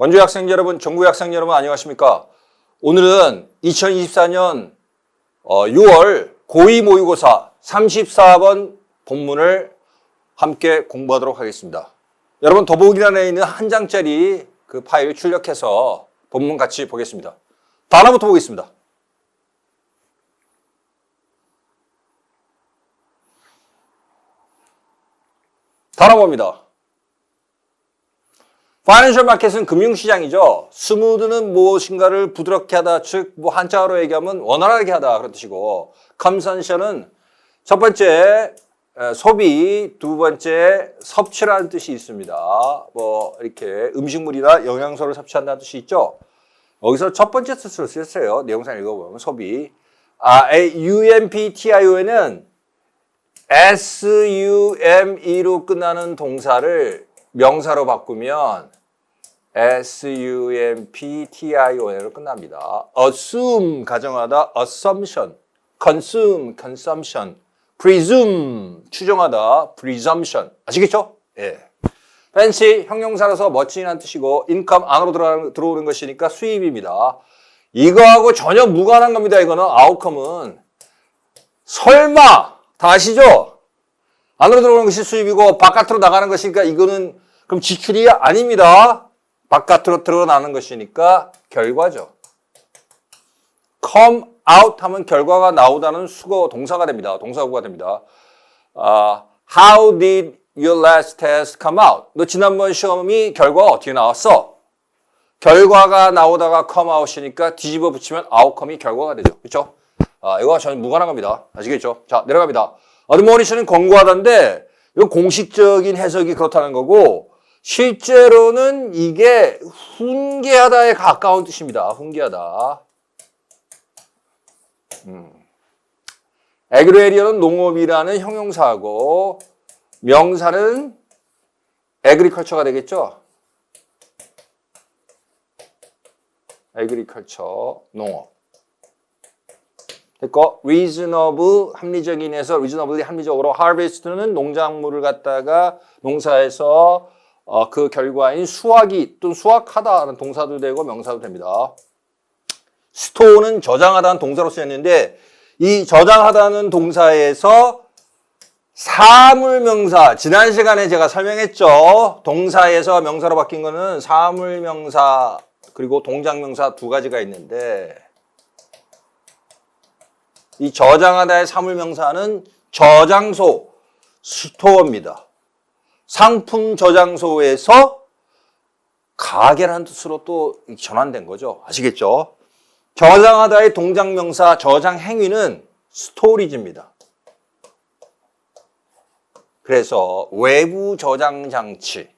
원주 학생 여러분, 전국 학생 여러분 안녕하십니까? 오늘은 2024년 6월 고2 모의고사 34번 본문을 함께 공부하도록 하겠습니다. 여러분 더보기란에 있는 한 장짜리 그 파일 출력해서 본문 같이 보겠습니다. 단어부터 보겠습니다. 단어 봅니다. 파이낸셜 마켓은 금융시장이죠. 스무드는 무엇인가를 부드럽게 하다, 즉, 뭐 한자어로 얘기하면 원활하게 하다 그런 뜻이고, 컨선션은 첫 번째 에, 소비, 두 번째 섭취라는 뜻이 있습니다. 뭐 이렇게 음식물이나 영양소를 섭취한다는 뜻이 있죠. 여기서 첫 번째 뜻으로 쓰였어요. 내용상 읽어보면 소비. 아, UMPTIO에는 SUME로 끝나는 동사를 명사로 바꾸면 SUMPTION으로 끝납니다. assume 가정하다 assumption, consume consumption, presume 추정하다 presumption 아시겠죠? 예. fancy 형용사라서 멋진이라는 뜻이고 income 안으로 들어오는 것이니까 수입입니다. 이거하고 전혀 무관한 겁니다. 이거는 outcome은 설마 다 아시죠? 안으로 들어오는 것이 수입이고 바깥으로 나가는 것이니까 이거는 그럼 지출이 아닙니다. 바깥으로 드러나는 것이니까 결과죠. come out 하면 결과가 나오다는 수거 동사가 됩니다. 동사구가 됩니다. 아, how did your last test come out? 너 지난번 시험이 결과가 어떻게 나왔어? 결과가 나오다가 come out이니까 뒤집어 붙이면 outcome이 결과가 되죠. 그렇죠? 아, 이거 전혀 무관한 겁니다. 아시겠죠? 자, 내려갑니다. 어드모니션은 권고하다인데 이건 공식적인 해석이 그렇다는 거고 실제로는 이게 훈계하다에 가까운 뜻입니다. 훈계하다. 음. 에그레리어는 농업이라는 형용사고 명사는 에그리컬처가 되겠죠. 에그리컬처 농업. 됐고 reasonable 합리적인에서 reasonably 합리적으로 harvest는 농작물을 갖다가 농사에서 어, 그 결과인 수확이 또는 수확하다는 동사도 되고 명사도 됩니다. store는 저장하다는 동사로 쓰였는데 이 저장하다는 동사에서 사물명사 지난 시간에 제가 설명했죠. 동사에서 명사로 바뀐 거는 사물명사 그리고 동작명사 두 가지가 있는데 이 저장하다의 사물명사는 저장소, 스토어입니다. 상품 저장소에서 가게라는 뜻으로 또 전환된 거죠. 아시겠죠? 저장하다의 동작 명사 저장 행위는 스토리지입니다. 그래서 외부 저장 장치,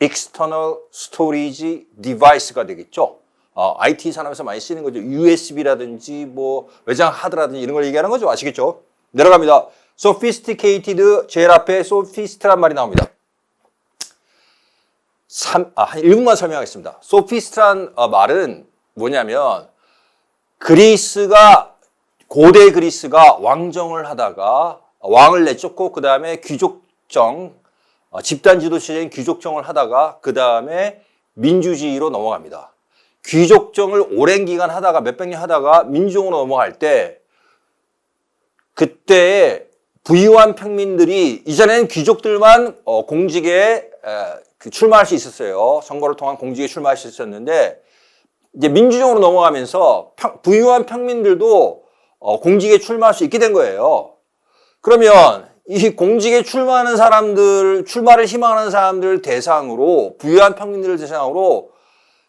external storage device가 되겠죠. 어, IT 산업에서 많이 쓰는 거죠. USB라든지 뭐 외장 하드라든지 이런 걸 얘기하는 거죠. 아시겠죠? 내려갑니다. sophisticated 제일 앞에 sophist란 말이 나옵니다. 3, 아, 한 1분만 설명하겠습니다. sophist란 어, 말은 뭐냐면 그리스가 고대 그리스가 왕정을 하다가 왕을 내쫓고 그 다음에 귀족정 어, 집단 지도 시대인 귀족정을 하다가 그 다음에 민주주의로 넘어갑니다. 귀족정을 오랜 기간 하다가 몇백 년 하다가 민중으로 넘어갈 때 그때 부유한 평민들이 이전에는 귀족들만 어, 공직에 그 출마할 수 있었어요. 선거를 통한 공직에 출마할 수 있었는데 이제 민주정으로 넘어가면서 부유한 평민들도 어, 공직에 출마할 수 있게 된 거예요. 그러면 이 공직에 출마하는 사람들, 출마를 희망하는 사람들 대상으로 부유한 평민들을 대상으로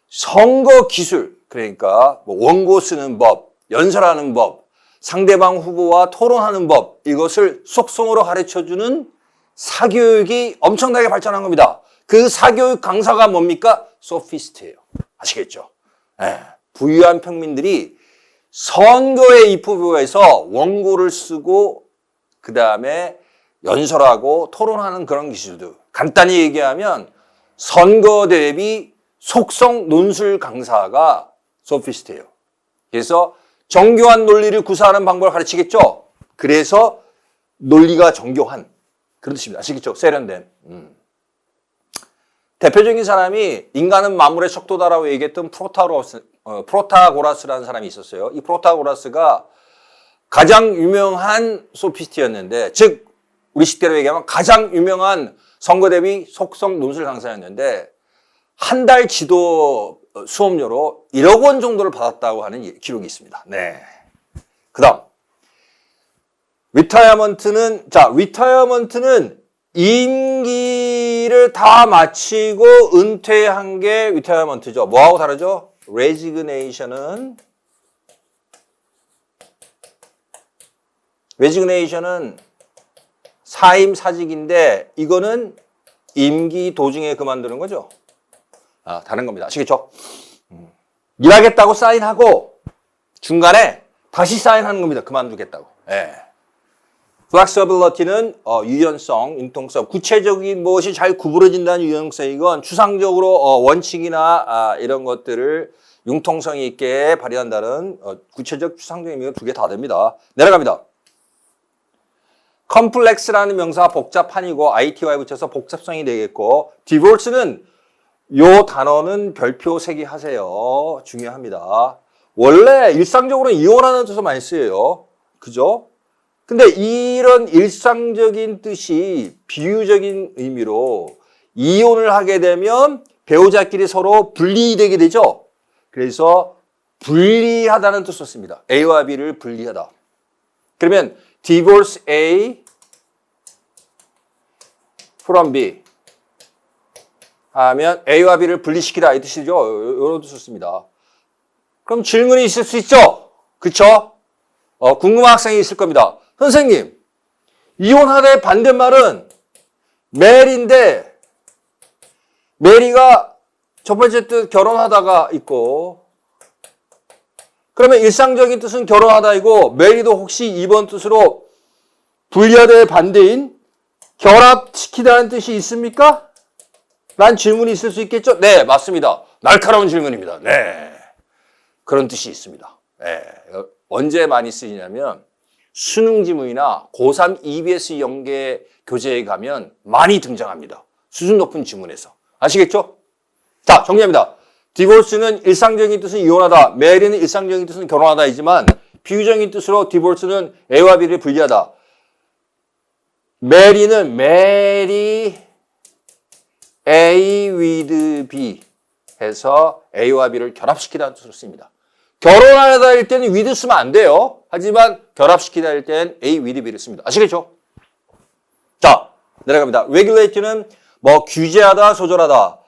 선거 기술, 그러니까 뭐 원고 쓰는 법, 연설하는 법, 상대방 후보와 토론하는 법, 이것을 속성으로 가르쳐 주는 사교육이 엄청나게 발전한 겁니다. 그 사교육 강사가 뭡니까? 소피스트예요. 아시겠죠? 네. 부유한 평민들이 선거의 입후보에서 원고를 쓰고 그 다음에 연설하고 토론하는 그런 기술들. 간단히 얘기하면 선거 대비 속성 논술 강사가 소피스트예요. 그래서 정교한 논리를 구사하는 방법을 가르치겠죠. 그래서 논리가 정교한 그런 뜻입니다. 아시겠죠? 세련된. 음. 대표적인 사람이 인간은 만물의 척도다라고 얘기했던 프로타고라스, 어, 프로타고라스라는 사람이 있었어요. 이 프로타고라스가 가장 유명한 소피스트였는데, 즉 우리 식대로 얘기하면 가장 유명한 선거 대비 속성 논술 강사였는데 한 달 지도 수업료로 1억 원 정도를 받았다고 하는 이- 기록이 있습니다. 네. 그 다음 리타이어먼트는 자 리타이어먼트는 임기 를다 마치고 은퇴한 게 리타이어먼트죠. 뭐하고 다르죠? 레지그네이션은 레지그네이션은 사임 사직인데 이거는 임기 도중에 그만두는 거죠. 아, 다른 겁니다. 아시겠죠? 음. 일하겠다고 사인하고 중간에 다시 사인하는 겁니다. 그만두겠다고. 예. Flexibility는 어, 유연성, 융통성, 구체적인 무엇이 잘 구부러진다는 유연성이건 추상적으로 어, 원칙이나 아, 이런 것들을 융통성이 있게 발휘한다는 어, 구체적 추상적인 의미가 두 개 다 됩니다. 내려갑니다. 컴플렉스라는 명사가 복잡한이고 ITY 붙여서 복잡성이 되겠고 디볼스는 요 단어는 별표 세기 하세요. 중요합니다. 원래 일상적으로 이혼하는 뜻을 많이 쓰여요. 그죠? 근데 이런 일상적인 뜻이 비유적인 의미로 이혼을 하게 되면 배우자끼리 서로 분리되게 되죠. 그래서 분리하다는 뜻을 씁니다. A와 B를 분리하다. 그러면 divorce A from B 하면 A와 B를 분리시키다 이 뜻이죠. 이런 뜻을 씁니다. 그럼 질문이 있을 수 있죠. 그쵸? 어, 궁금한 학생이 있을 겁니다. 선생님, 이혼하다의 반대말은 메리인데 메리가 첫 번째 뜻 결혼하다가 있고 그러면 일상적인 뜻은 결혼하다이고 메리도 혹시 이번 뜻으로 분리하다의 반대인 결합시키다는 뜻이 있습니까? 란 질문이 있을 수 있겠죠? 네, 맞습니다. 날카로운 질문입니다. 네. 그런 뜻이 있습니다. 네. 언제 많이 쓰이냐면 수능 지문이나 고3 EBS 연계 교재에 가면 많이 등장합니다. 수준 높은 지문에서. 아시겠죠? 자, 정리합니다. 디볼스는 일상적인 뜻은 이혼하다, 메리는 일상적인 뜻은 결혼하다이지만 비유적인 뜻으로 디볼스는 A와 B를 분리하다. 메리는 메리 A with B 해서 A와 B를 결합시키다는 뜻으로 씁니다. 결혼하다일 때는 with 쓰면 안 돼요. 하지만 결합시키다일 때는 A with B를 씁니다. 아시겠죠? 자, 내려갑니다. regulate는 뭐 규제하다, 조절하다.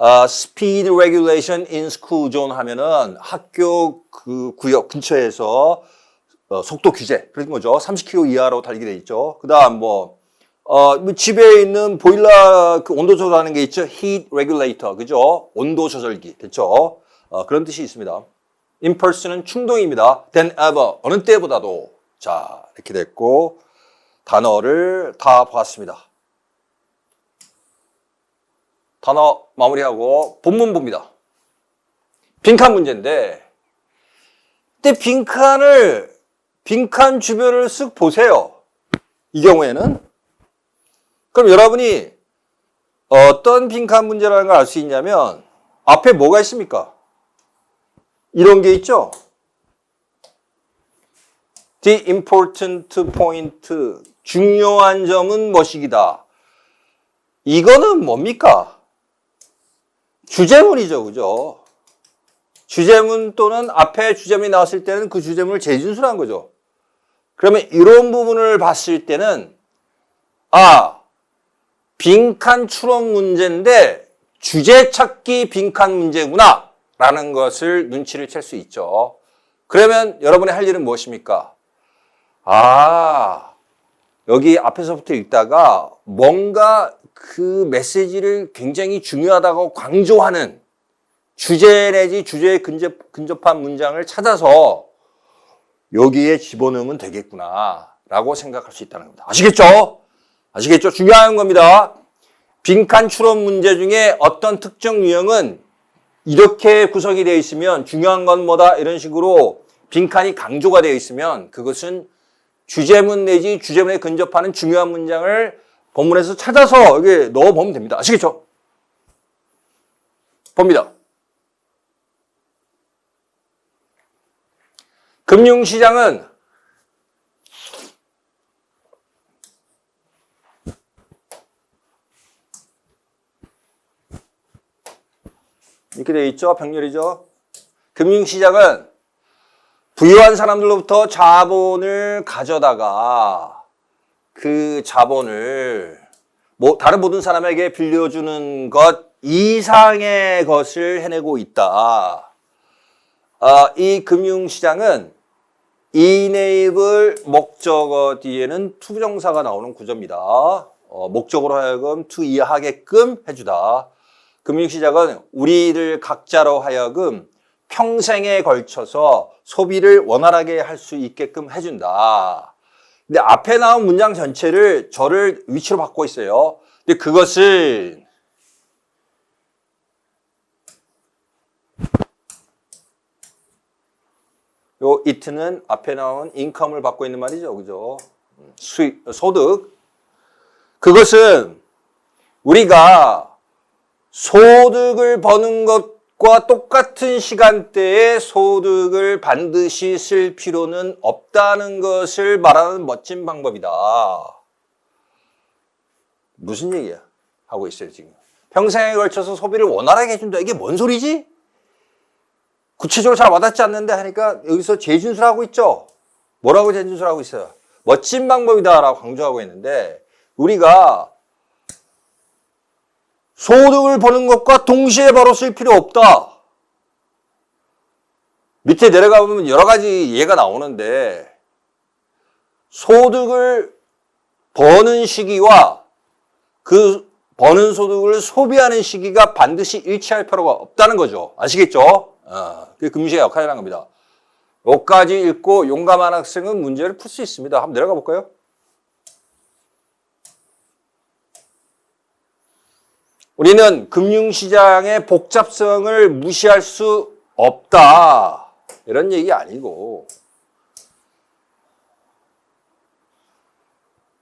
아, speed regulation in school zone 하면은 학교 그 구역 근처에서 어, 속도 규제 그런 거죠. 30km 이하로 달리게 돼 있죠. 그다음 뭐 어, 뭐 집에 있는 보일러 그 온도 조절하는 게 있죠. heat regulator 그죠? 온도 조절기 됐죠? 어, 그런 뜻이 있습니다. Impulse는 충동입니다. than ever 어느 때보다도 자 이렇게 됐고 단어를 다 봤습니다. 단어 마무리하고 본문 봅니다. 빈칸 문제인데, 근데 빈칸을, 빈칸 주변을 쓱 보세요. 이 경우에는. 그럼 여러분이 어떤 빈칸 문제라는 걸 알 수 있냐면, 앞에 뭐가 있습니까? 이런 게 있죠? The important point. 중요한 점은 무엇이기다. 이거는 뭡니까? 주제문이죠, 그죠? 주제문 또는 앞에 주제문이 나왔을 때는 그 주제문을 재진술한 거죠. 그러면 이런 부분을 봤을 때는, 아, 빈칸 추론 문제인데 주제 찾기 빈칸 문제구나. 라는 것을 눈치를 챌 수 있죠. 그러면 여러분의 할 일은 무엇입니까? 아, 여기 앞에서부터 읽다가 뭔가 그 메시지를 굉장히 중요하다고 강조하는 주제 내지 주제에 근접, 근접한 문장을 찾아서 여기에 집어넣으면 되겠구나 라고 생각할 수 있다는 겁니다. 아시겠죠? 아시겠죠? 중요한 겁니다. 빈칸 추론 문제 중에 어떤 특정 유형은 이렇게 구성이 되어 있으면 중요한 건 뭐다 이런 식으로 빈칸이 강조가 되어 있으면 그것은 주제문 내지 주제문에 근접하는 중요한 문장을 본문에서 찾아서 여기 넣어보면 됩니다. 아시겠죠? 봅니다. 금융시장은 이렇게 되어 있죠. 병렬이죠. 금융시장은 부유한 사람들로부터 자본을 가져다가 그 자본을 뭐 다른 모든 사람에게 빌려주는 것 이상의 것을 해내고 있다. 아, 이 금융시장은 이네이블 목적어 뒤에는 투정사가 나오는 구조입니다. 어, 목적으로 하여금 투이하게끔 해주다. 금융시장은 우리를 각자로 하여금 평생에 걸쳐서 소비를 원활하게 할 수 있게끔 해준다. 근데 앞에 나온 문장 전체를 저를 위치로 바꾸고 있어요. 근데 그것은 요 이트는 앞에 나온 인컴을 받고 있는 말이죠. 그죠? 수익, 소득. 그것은 우리가 소득을 버는 것과 똑같은 시간대에 소득을 반드시 쓸 필요는 없다는 것을 말하는 멋진 방법이다. 무슨 얘기야? 하고 있어요, 지금. 평생에 걸쳐서 소비를 원활하게 해준다. 이게 뭔 소리지? 구체적으로 잘 와닿지 않는데 하니까 여기서 재진술하고 있죠. 뭐라고 재진술하고 있어요? 멋진 방법이다라고 강조하고 있는데 우리가 소득을 버는 것과 동시에 쓸 필요 없다. 밑에 내려가 보면 여러 가지 예가 나오는데 소득을 버는 시기와 그 버는 소득을 소비하는 시기가 반드시 일치할 필요가 없다는 거죠. 아시겠죠? 어, 그게 금시의 역할이라는 겁니다. 여기까지 읽고 용감한 학생은 문제를 풀 수 있습니다. 한번 내려가 볼까요? 우리는 금융시장의 복잡성을 무시할 수 없다. 이런 얘기 아니고,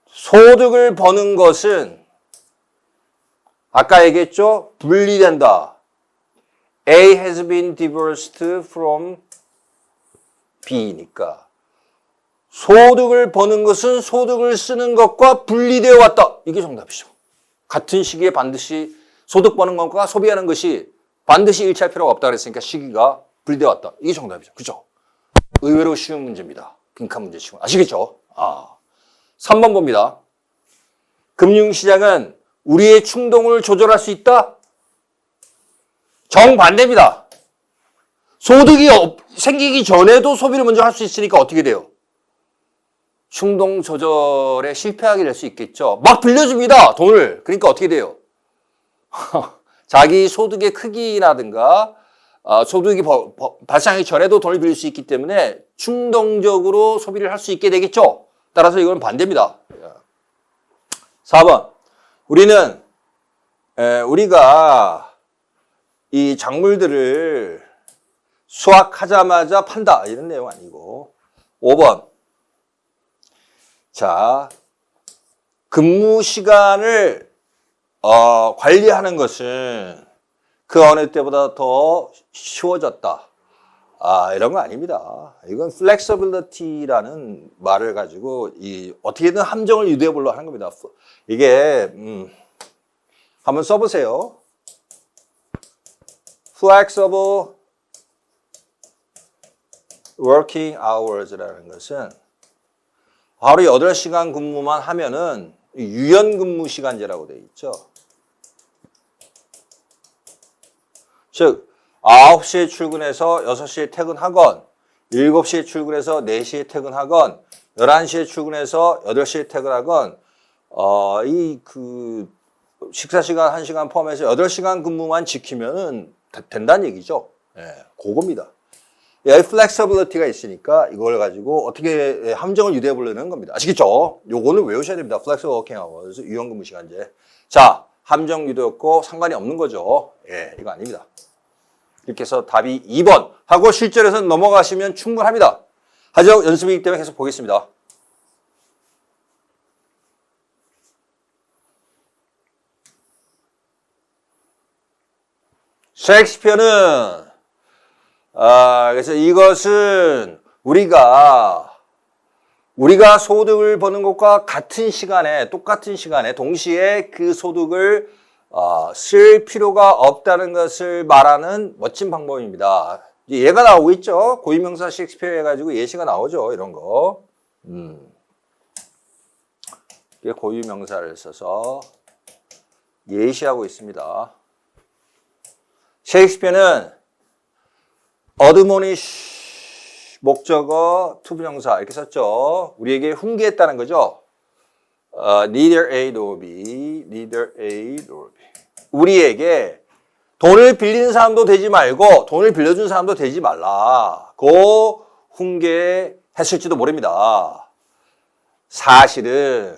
소득을 버는 것은 아까 얘기했죠? 분리된다. A has been divorced from B니까 소득을 버는 것은 소득을 쓰는 것과 분리되어 왔다. 이게 정답이죠. 같은 시기에 반드시 소득 버는 것과 소비하는 것이 반드시 일치할 필요가 없다 그랬으니까 시기가 분리되어 왔다. 이게 정답이죠. 그죠? 의외로 쉬운 문제입니다. 빈칸 문제 치고. 아시겠죠? 아. 3번 봅니다. 금융시장은 우리의 충동을 조절할 수 있다? 정반대입니다. 소득이 없- 생기기 전에도 소비를 먼저 할 수 있으니까 어떻게 돼요? 충동 조절에 실패하게 될 수 있겠죠. 막 빌려줍니다. 돈을. 그러니까 어떻게 돼요? 자기 소득의 크기라든가 어, 소득이 발생하기 전에도 돈을 빌릴 수 있기 때문에 충동적으로 소비를 할 수 있게 되겠죠. 따라서 이건 반대입니다. 4번. 우리는 에, 우리가 이 작물들을 수확하자마자 판다 이런 내용 아니고 5번 자 근무 시간을 어, 관리하는 것은 그 어느 때보다 더 쉬워졌다. 아, 이런 거 아닙니다. 이건 flexibility라는 말을 가지고 이 어떻게든 함정을 보려고 하는 겁니다. 이게 음, 한번 써보세요. flexible working hours라는 것은 하루 8시간 근무만 하면은 유연 근무 시간제라고 되어 있죠. 즉 9시에 출근해서 6시에 퇴근하건 7시에 출근해서 4시에 퇴근하건 11시에 출근해서 8시에 퇴근하건 어, 이 그 식사 시간 1시간 포함해서 8시간 근무만 지키면은 다- 된다는 얘기죠. 예, 그겁니다. 예, 플렉서빌리티가 있으니까 이걸 가지고 어떻게 예, 함정을 유도해 보려는 겁니다. 아시겠죠? 요거는 외우셔야 됩니다. 플렉서 워킹 아워즈 유연 근무 시간제. 자, 함정 유도였고 상관이 없는 거죠. 예, 이거 아닙니다. 이렇게 해서 답이 2번 하고 실전에서 넘어가시면 충분합니다. 하지만 연습이기 때문에 계속 보겠습니다. 셰익스피어는 아, 그래서 이것은 우리가 우리가 소득을 버는 것과 같은 시간에 똑같은 시간에 동시에 그 소득을 어, 쓸 필요가 없다는 것을 말하는 멋진 방법입니다. 예가 나오고 있죠. 고유명사 셰익스피어 해가지고 예시가 나오죠. 이런 거. 음. 이게 고유명사를 써서 예시하고 있습니다. 셰익스피어는 어드모니쉬 목적어 투부정사 이렇게 썼죠. 우리에게 훈계했다는 거죠. 어, neither A nor B, neither A nor B. 우리에게 돈을 빌리는 사람도 되지 말고 돈을 빌려준 사람도 되지 말라고 훈계했을지도 모릅니다. 사실은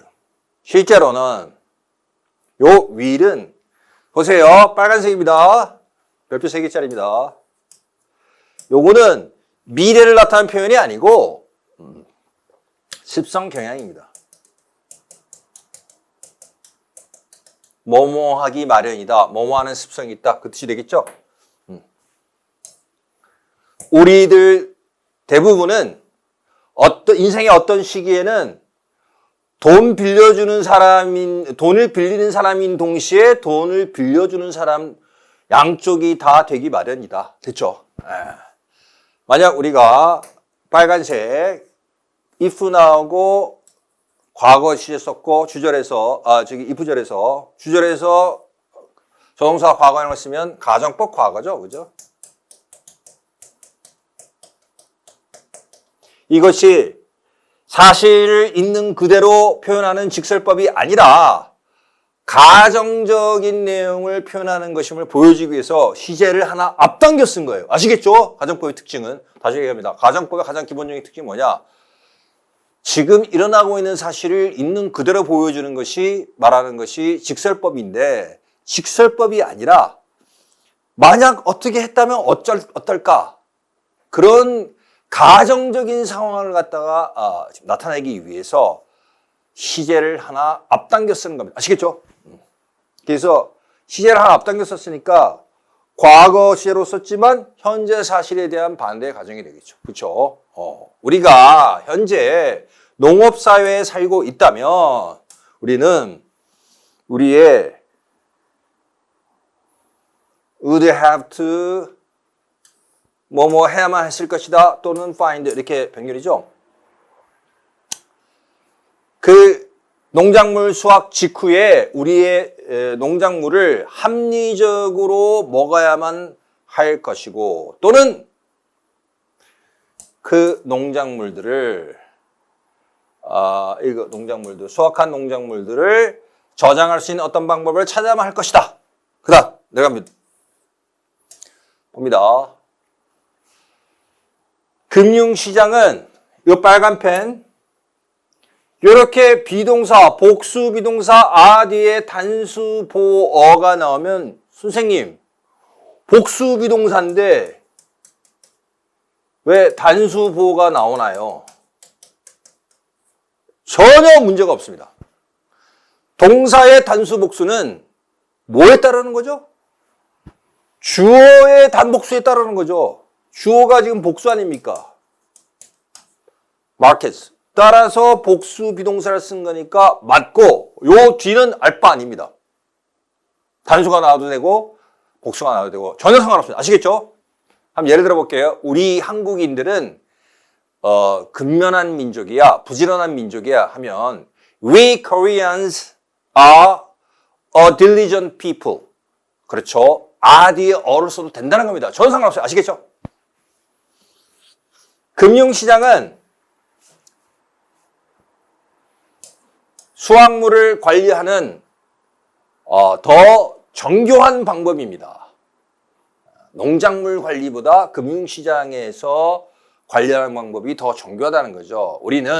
실제로는 요 윌은 보세요. 빨간색입니다. 별표 3개짜리입니다. 요거는 미래를 나타낸 표현이 아니고 음, 습성 경향입니다. 뭐뭐하기 마련이다. 뭐뭐하는 습성이 있다. 그 뜻이 되겠죠? 음. 우리들 대부분은 어떤 인생의 어떤 시기에는 돈 빌려주는 사람인 돈을 빌리는 사람인 동시에 돈을 빌려주는 사람 양쪽이 다 되기 마련이다. 됐죠? 예. 만약 우리가 빨간색 if 나오고 과거 시에 썼고 주절에서 아 저기 if절에서 주절에서 조동사 과거형을 쓰면 가정법 과거죠. 그죠? 이것이 사실을 있는 그대로 표현하는 직설법이 아니라 가정적인 내용을 표현하는 것임을 보여주기 위해서 시제를 하나 앞당겨 쓴 거예요. 아시겠죠? 가정법의 특징은 다시 얘기합니다. 가정법의 가장 기본적인 특징이 뭐냐? 지금 일어나고 있는 사실을 있는 그대로 보여주는 것이 말하는 것이 직설법인데 직설법이 아니라 만약 어떻게 했다면 어쩔 어떨까 그런 가정적인 상황을 갖다가 아, 나타내기 위해서 시제를 하나 앞당겨 쓰는 겁니다. 아시겠죠? 그래서 시제를 하나 앞당겨 썼으니까 과거 시제로 썼지만 현재 사실에 대한 반대 가정이 되겠죠. 그렇죠? 어, 우리가 현재 농업 사회에 살고 있다면 우리는 우리의 would have to 뭐뭐 해야만 했을 것이다 또는 find 이렇게 병렬이죠. 그 농작물 수확 직후에 우리의 에, 농작물을 합리적으로 먹어야만 할 것이고 또는 그 농작물들을 아 이거 농작물들 수확한 농작물들을 저장할 수 있는 어떤 방법을 찾아야만 할 것이다. 그다음 내가 봅- 봅니다. 금융시장은 이 빨간 펜 이렇게 비동사, 복수 비동사 아 뒤에 단수 보어가 나오면 선생님 복수 비동사인데 왜 단수 보어가 나오나요? 전혀 문제가 없습니다. 동사의 단수 복수는 뭐에 따르는 거죠? 주어의 단복수에 따르는 거죠. 주어가 지금 복수 아닙니까? markets. 따라서 복수 비동사를 쓴 거니까 맞고 요 뒤는 알바 아닙니다. 단수가 나와도 되고 복수가 나와도 되고 전혀 상관없습니다. 아시겠죠? 한번 예를 들어 볼게요. 우리 한국인들은 어, 근면한 민족이야, 부지런한 민족이야 하면 we Koreans are a diligent people. 그렇죠. are 뒤에 어를 써도 된다는 겁니다. 전혀 상관없어요. 아시겠죠? 금융시장은 수확물을 관리하는 어, 더 정교한 방법입니다. 농작물 관리보다 금융시장에서 관리하는 방법이 더 정교하다는 거죠. 우리는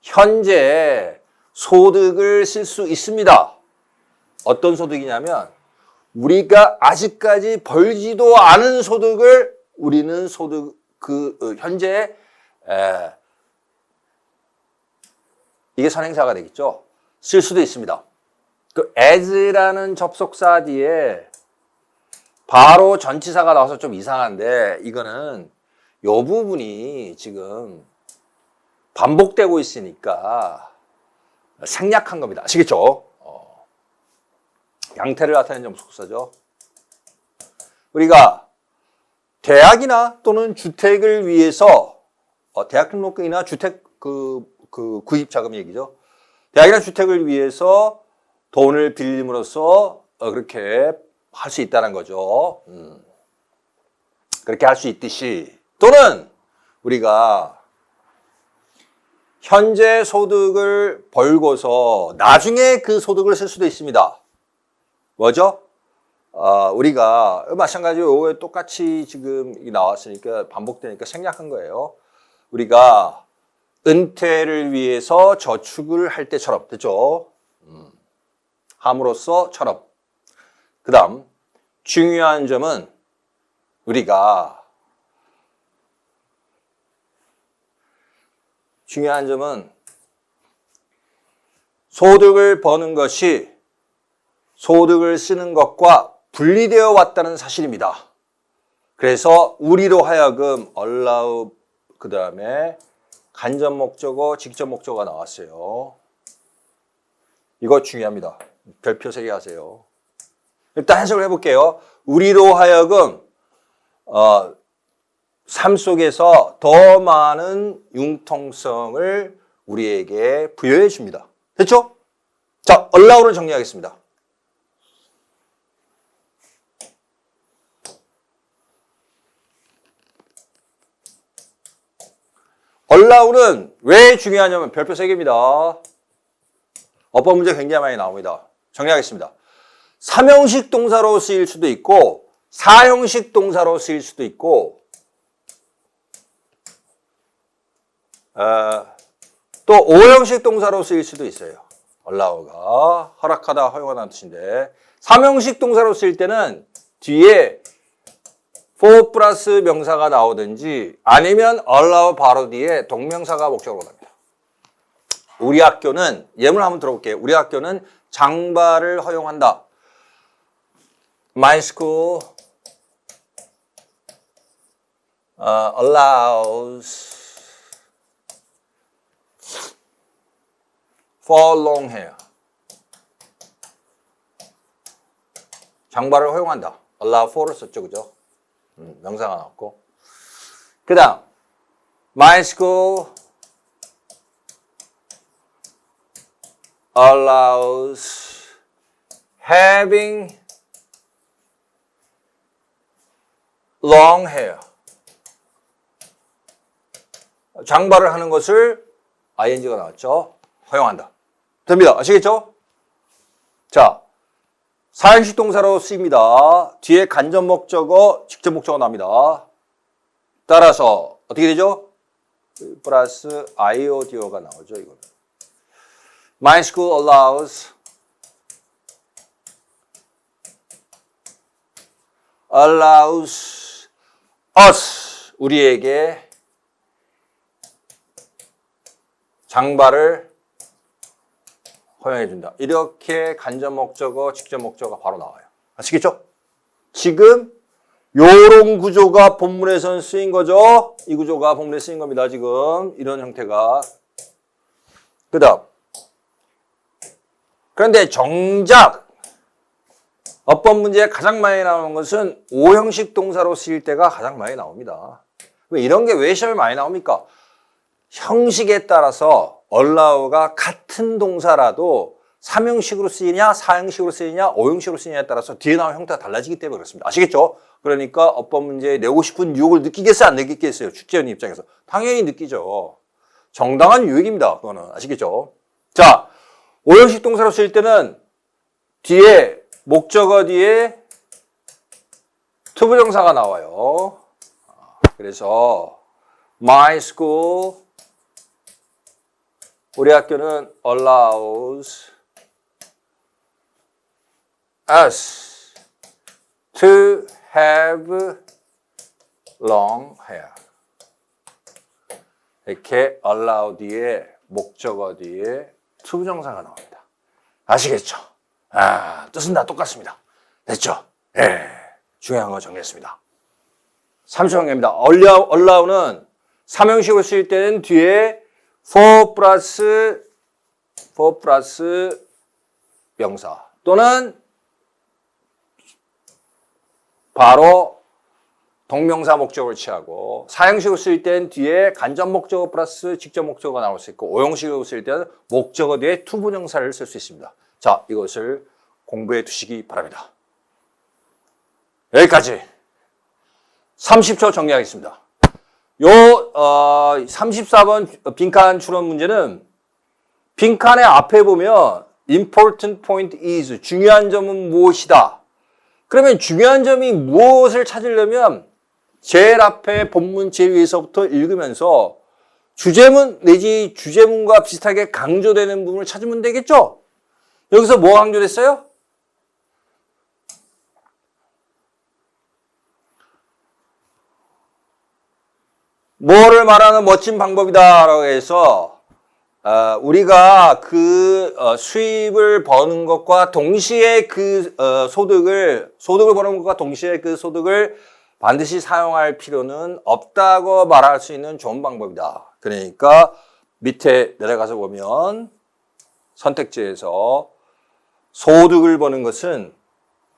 현재 소득을 쓸 수 있습니다. 어떤 소득이냐면 우리가 아직까지 벌지도 않은 소득을 우리는 소득 그 어, 현재 에, 이게 선행사가 되겠죠. 쓸 수도 있습니다. 그 as라는 접속사 뒤에 바로 전치사가 나와서 좀 이상한데 이거는 요 부분이 지금 반복되고 있으니까 생략한 겁니다. 아시겠죠? 어. 양태를 나타내는 접속사죠. 우리가 대학이나 또는 주택을 위해서 어, 대학 등록금이나 주택 그, 그 구입 자금 얘기죠. 대학이나 주택을 위해서 돈을 빌림으로써 어, 그렇게 할 수 있다는 거죠. 음. 그렇게 할 수 있듯이 또는 우리가 현재 소득을 벌고서 나중에 그 소득을 쓸 수도 있습니다. 뭐죠? 아, 우리가 마찬가지로 왜 똑같이 지금 이 나왔으니까 반복되니까 생략한 거예요. 우리가 은퇴를 위해서 저축을 할 때처럼 됐죠? 음. 함으로써처럼. 그 다음 중요한 점은 우리가 중요한 점은 소득을 버는 것이 소득을 쓰는 것과 분리되어 왔다는 사실입니다. 그래서 우리로 하여금 allow 그 다음에 간접 목적어, 직접 목적어가 나왔어요. 이거 중요합니다. 별표 3개 하세요. 일단 해석을 해볼게요. 우리로 하여금 어, 삶 속에서 더 많은 융통성을 우리에게 부여해 줍니다. 됐죠? 자, 얼라우를 정리하겠습니다. 얼라우는 왜 중요하냐면 별표 3개입니다. 어법 문제 굉장히 많이 나옵니다. 정리하겠습니다. 삼형식 동사로 쓰일 수도 있고 사형식 동사로 쓰일 수도 있고 어, 또 오형식 동사로 쓰일 수도 있어요. allow가 허락하다, 허용하다는 뜻인데 삼형식 동사로 쓰일 때는 뒤에 for 플러스 명사가 나오든지 아니면 allow 바로 뒤에 동명사가 목적으로 나옵니다. 우리 학교는 예문 한번 들어볼게요. 우리 학교는 장발을 허용한다. My school uh, allows for long hair. 장발을 허용한다. allow for를 썼죠, 그죠? 음, 명사가 나왔고. 그 다음, my school allows having long hair. 장발을 하는 것을 ing가 나왔죠. 허용한다. 됩니다. 아시겠죠? 자, 사행식 동사로 쓰입니다. 뒤에 간접 목적어, 직접 목적어 나옵니다. 따라서 어떻게 되죠? 플러스 iod가 나오죠, 이거는. My school allows allows us 우리에게 장발을 허용해 준다. 이렇게 간접 목적어, 직접 목적어가 바로 나와요. 아시겠죠? 지금 요런 구조가 본문에선 쓰인 거죠. 이 구조가 본문에 쓰인 겁니다. 지금 이런 형태가. 그다음 그런데 정작 어법 문제에 가장 많이 나오는 것은 오형식 동사로 쓰일 때가 가장 많이 나옵니다. 왜 이런 게 왜 시험에 많이 나옵니까? 형식에 따라서 allow가 같은 동사라도 3형식으로 쓰이냐, 4형식으로 쓰이냐, 5형식으로 쓰이냐에 따라서 뒤에 나온 형태가 달라지기 때문에 그렇습니다. 아시겠죠? 그러니까 어법 문제에 내고 싶은 유혹을 느끼겠어요? 안 느끼겠어요? 출제원 입장에서. 당연히 느끼죠. 정당한 유혹입니다. 그거는. 아시겠죠? 자, 5형식 동사로 쓰일 때는 뒤에 목적어 뒤에 투부정사가 나와요. 그래서 my school 우리 학교는 allows us to have long hair. 이렇게 allow 뒤에 목적어 뒤에 투부정사가 나옵니다. 아시겠죠? 아, 뜻은 다 똑같습니다. 됐죠? 예. 중요한 거 정리했습니다. 30형입니다. 얼라우, 얼라우는 삼형식으로 쓰일 때는 뒤에 for 플러스 for 플러스 명사 또는 바로 동명사 목적을 취하고 사형식으로 쓰일 때는 뒤에 간접 목적어 플러스 직접 목적어가 나올 수 있고 오형식으로 쓰일 때는 목적어 뒤에 투부정사를 쓸 수 있습니다. 자, 이것을 공부해 두시기 바랍니다. 여기까지 30초 정리하겠습니다. 요 어, 34번 빈칸 추론 문제는 빈칸의 앞에 보면 important point is 중요한 점은 무엇이다. 그러면 중요한 점이 무엇을 찾으려면 제일 앞에 본문 제일 위에서부터 읽으면서 주제문 내지 주제문과 비슷하게 강조되는 부분을 찾으면 되겠죠? 여기서 뭐 강조됐어요? 뭐를 말하는 멋진 방법이다라고 해서 어, 우리가 그 어, 수입을 버는 것과 동시에 그 어, 소득을 소득을 버는 것과 동시에 그 소득을 반드시 사용할 필요는 없다고 말할 수 있는 좋은 방법이다. 그러니까 밑에 내려가서 보면 선택지에서 소득을 버는 것은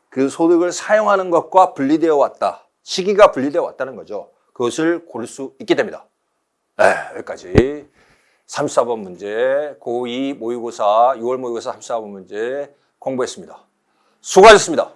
그 소득을 사용하는 것과 분리되어 왔다. 시기가 분리되어 왔다는 거죠. 그것을 고를 수 있게 됩니다. 네, 여기까지 34번 문제, 고2 모의고사, 6월 모의고사 34번 문제 공부했습니다. 수고하셨습니다.